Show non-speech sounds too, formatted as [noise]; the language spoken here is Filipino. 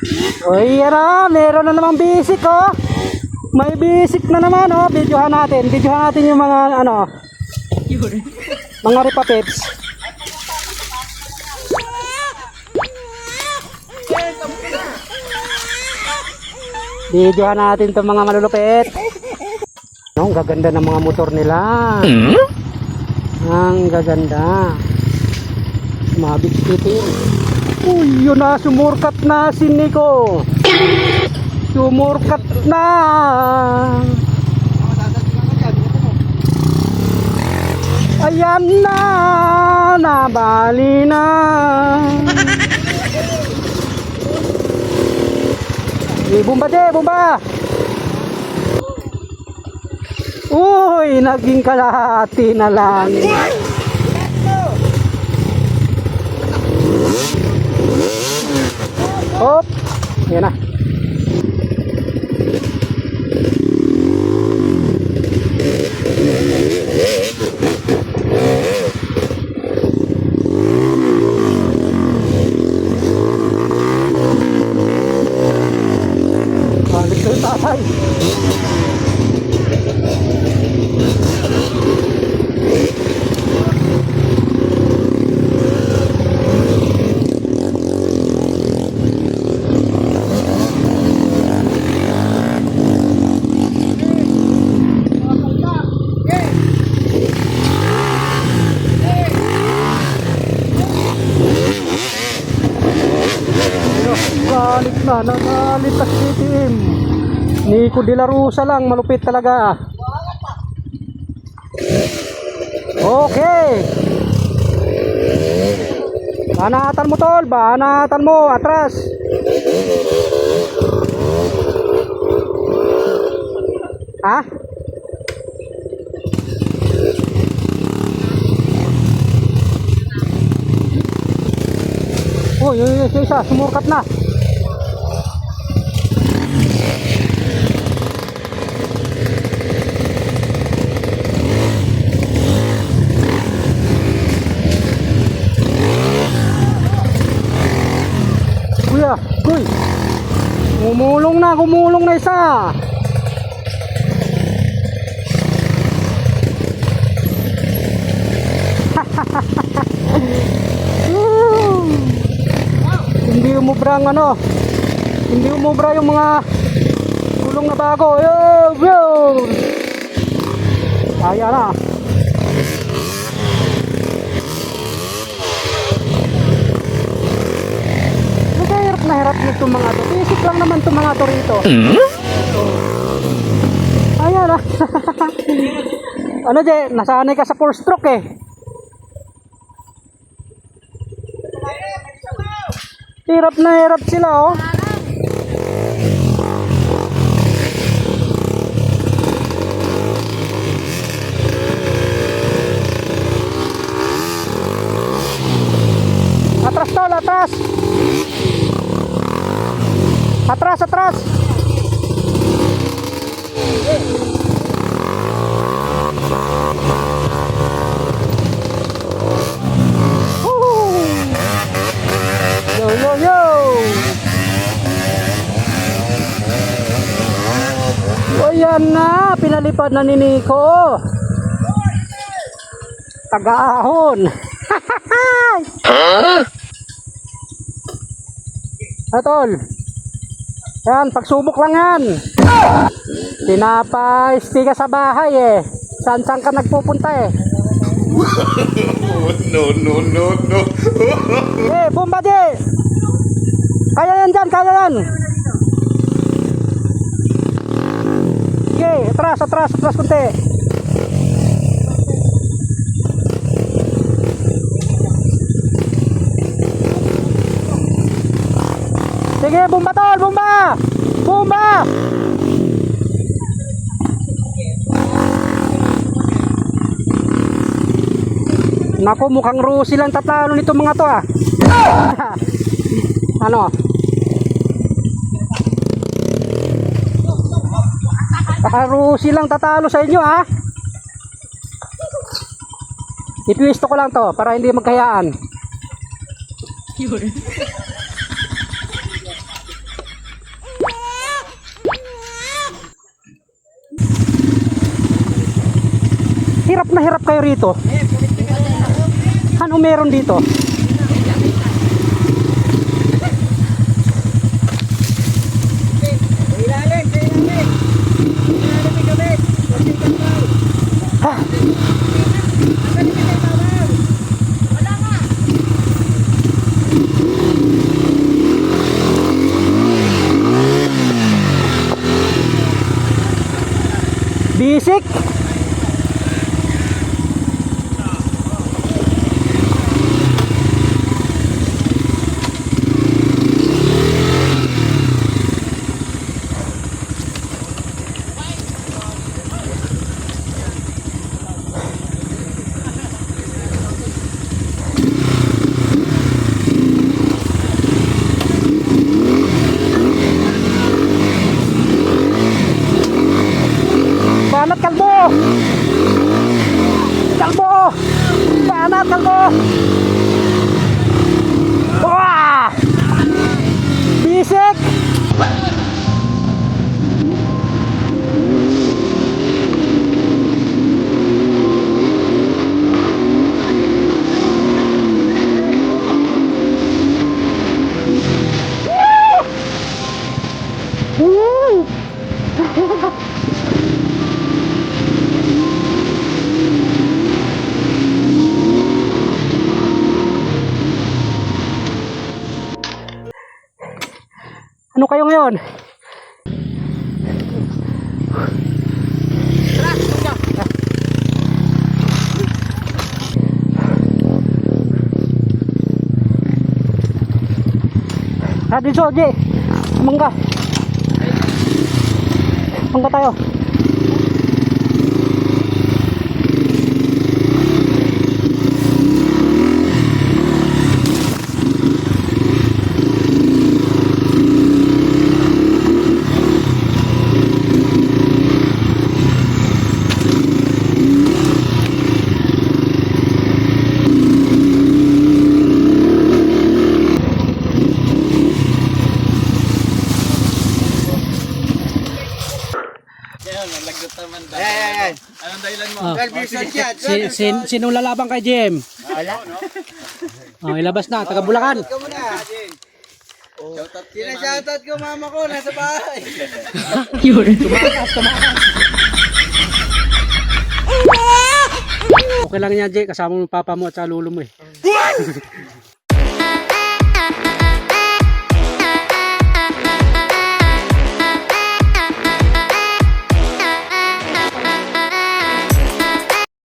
Uy, na, meron na namang basic oh. May basic na naman oh. Videohan natin. Videohan natin yung mga ano. Mga ripapips. Videohan natin itong mga malulupit. Ang gaganda ng mga motor nila. Ang gaganda. Mabig titin. Uy, yun na, sumurkat na si Nico. Sumurkat na. Ayan na, nabali na. [laughs] Eh, bumba de, bumba. Uy, naging kalahati na lang. Hop. Yan na. Balik ko yung tatay. Galit na, nagalit na si team. Nico de la lang, malupit talaga. Okay. Banatan mo tol, banatan mo, atras. Ha? Oh, yun, yun, isa, sumurkat na. Na, gumulong na isa. [laughs] Hindi umubra ang ano. Hindi umubra yung mga gulong na bago. Yo, yo. Kaya na. Kaya hirap na hirap nito mga to. Basic lang naman itong mga to rito. Ayan na. [laughs] ano je, nasanay ka sa four stroke eh. Hirap na hirap sila oh. Atras tol, atras. Atras, atras. Woo! Yo, yo, yo! O yan na, pinalipad na ni Nico. Taga-ahon. Atol. [laughs] Yan, pagsubok lang yan. Tinapay, ka sa bahay eh. Saan saan ka nagpupunta eh. [laughs] no, no, no, no. Eh, bomba di! Kaya yan dyan, kaya yan! Atras, atras, atras kunti. Sige, bomba tol, bomba! Bomba! Nako, mukhang rusi lang tatalo nito mga to ah. [laughs] ano? Laro silang tatalo sa inyo ha. Ipiwisto ko lang to para hindi magkayaan. Hirap na hirap kayo rito. Ano meron dito? Bisik. Kalbo! Banat kalbo! Wah! Bisik! Woo! Ano kayo ngayon? Ah, dito, Ji. Mangga. Mangga tayo. Ayan, Anong dahilan mo? Ah. 12 years old yan. Si, sin, sinong lalaban kay Jem? Wala. Oh, ilabas na, taga Bulacan. Ikaw muna. Sinashoutout ko mama ko, nasa bahay. [laughs] [laughs] Okay lang yan, Jay. Kasama mo papa mo at sa lolo mo eh. [laughs]